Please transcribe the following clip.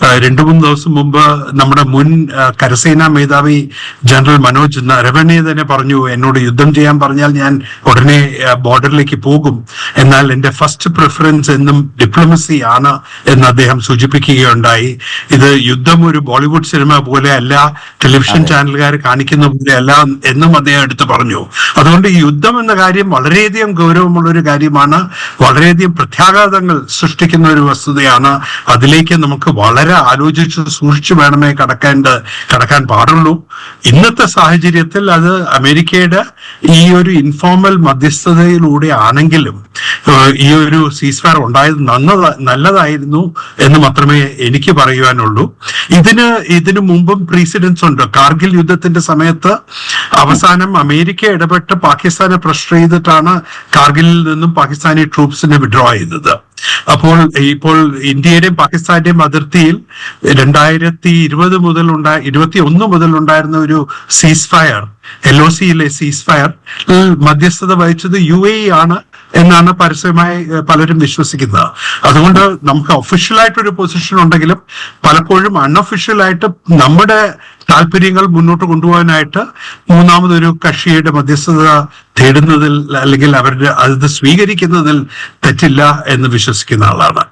രണ്ടു മൂന്ന് ദിവസം മുമ്പ് നമ്മുടെ മുൻ കരസേനാ മേധാവി ജനറൽ മനോജ് നരവണെ തന്നെ പറഞ്ഞു എന്നോട് യുദ്ധം ചെയ്യാൻ പറഞ്ഞാൽ ഞാൻ ഉടനെ ബോർഡറിലേക്ക് പോകും. എന്നാൽ എന്റെ ഫസ്റ്റ് പ്രിഫറൻസ് എന്നും ഡിപ്ലോമസി ആണ് എന്ന് അദ്ദേഹം സൂചിപ്പിക്കുകയുണ്ടായി. ഇത് യുദ്ധം ഒരു ബോളിവുഡ് സിനിമ പോലെ അല്ല ടെലിവിഷൻ ചാനലുകാർ കാണിക്കുന്ന പോലെ അല്ല എന്നും അദ്ദേഹം എടുത്തു പറഞ്ഞു. അതുകൊണ്ട് ഈ യുദ്ധം എന്ന കാര്യം വളരെയധികം ഗൗരവമുള്ള ഒരു കാര്യമാണ്. വളരെയധികം പ്രത്യാഘാതങ്ങൾ സൃഷ്ടിക്കുന്ന ഒരു വസ്തുതയാണ്. അതിലേക്ക് നമുക്ക് വളരെ ആലോചിച്ച് സൂക്ഷിച്ചു വേണമേ കടക്കേണ്ട കടക്കാൻ പാടുള്ളൂ. ഇന്നത്തെ സാഹചര്യത്തിൽ അത് അമേരിക്കയുടെ ഈ ഒരു ഇൻഫോർമൽ മധ്യസ്ഥതയിലൂടെ ആണെങ്കിലും ഈ ഒരു സീസ്ഫയർ ഉണ്ടായത് നന്നത നല്ലതായിരുന്നു എന്ന് മാത്രമേ എനിക്ക് പറയുവാനുള്ളൂ. ഇതിന് ഇതിനു മുമ്പും പ്രീസിഡൻസ് ഉണ്ട്. കാർഗിൽ യുദ്ധത്തിന്റെ സമയത്ത് അവസാനം അമേരിക്ക ഇടപെട്ട് പാകിസ്ഥാനെ പ്രഷർ ചെയ്തിട്ടാണ് കാർഗിലിൽ നിന്നും പാകിസ്ഥാനി ട്രൂപ്സിനെ വിഡ്രോ ചെയ്തത്. അപ്പോൾ ഇപ്പോൾ ഇന്ത്യയുടെയും പാകിസ്ഥാന്റെയും അതിർത്തിയിൽ രണ്ടായിരത്തി ഇരുപത് മുതൽ ഉണ്ടായ ഇരുപത്തി ഒന്ന് മുതൽ ഉണ്ടായിരുന്ന ഒരു സീസ് ഫയർ എൽ ഒ സിയിലെ സീസ് ഫയർ മധ്യസ്ഥത വഹിച്ചത് യു എ ആണ് എന്നാണ് പരസ്യമായി പലരും വിശ്വസിക്കുന്നത്. അതുകൊണ്ട് നമുക്ക് ഒഫീഷ്യലായിട്ടൊരു പൊസിഷൻ ഉണ്ടെങ്കിലും പലപ്പോഴും അൺഒഫീഷ്യലായിട്ട് നമ്മുടെ താല്പര്യങ്ങൾ മുന്നോട്ട് കൊണ്ടുപോകാനായിട്ട് മൂന്നാമതൊരു കക്ഷിയുടെ മധ്യസ്ഥത തേടുന്നതിൽ അല്ലെങ്കിൽ അവരുടെ അത് സ്വീകരിക്കുന്നതിൽ തെറ്റില്ല എന്ന് വിശ്വസിക്കുന്ന se esquina lava.